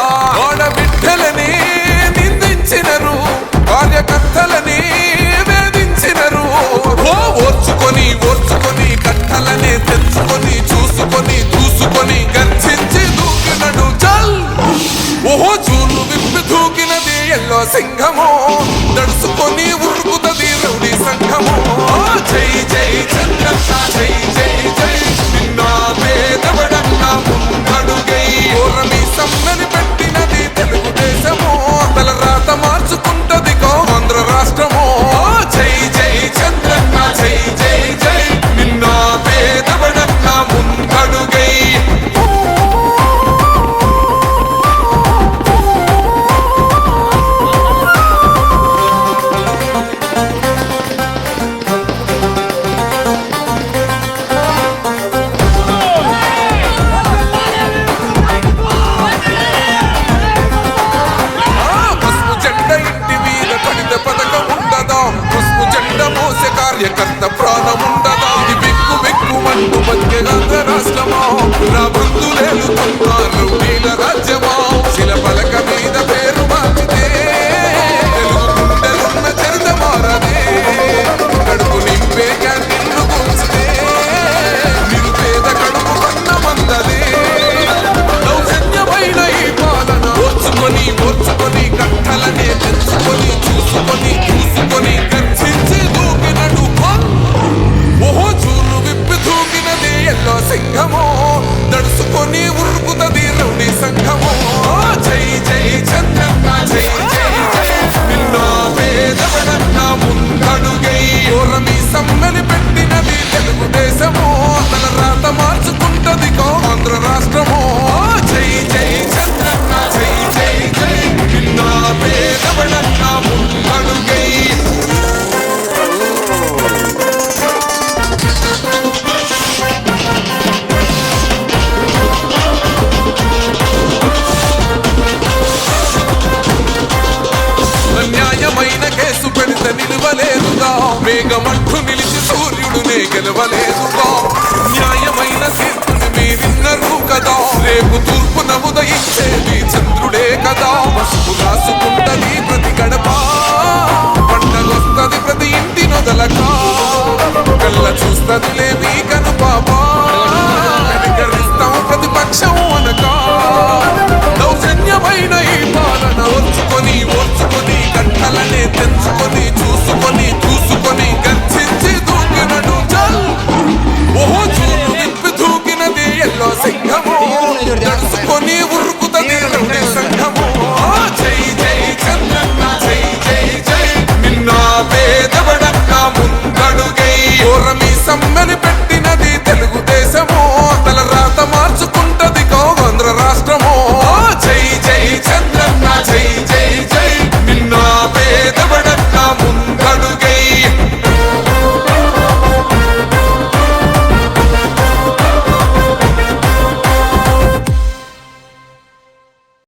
ఆడ ఓడబిడ్డలని నిందించినరు కార్యకర్తలని వేధించినరు. ఓర్చుకొని ఓర్చుకొని కట్టలని తెచ్చుకొని చూసుకొని చూసుకొని గర్జించి దూకినడు చల్ ఓహో చూలు విప్పి దూకినది ఎల్లో సింహమో. amor, grabando అంటూ నిలిచి సూర్యుడునే గెలవలేదుగా న్యాయమైన తీర్పుని మీరిన్నరు కదా. రేపు తూర్పున ఉదయించేది చంద్రుడే కదా. పసుపు రాసుకుంటది ప్రతి గడప. పండగొస్తది ప్రతి ఇంటి నొదలక. కళ్ళ చూస్తదిలే మీ కను పాప కనికరిస్తాం ప్రతిపక్షం అనక. దౌర్జన్యమైన ఈ పాలన ఓర్చుకొని ఓర్చుకొని కట్టలనే తెంచుకొని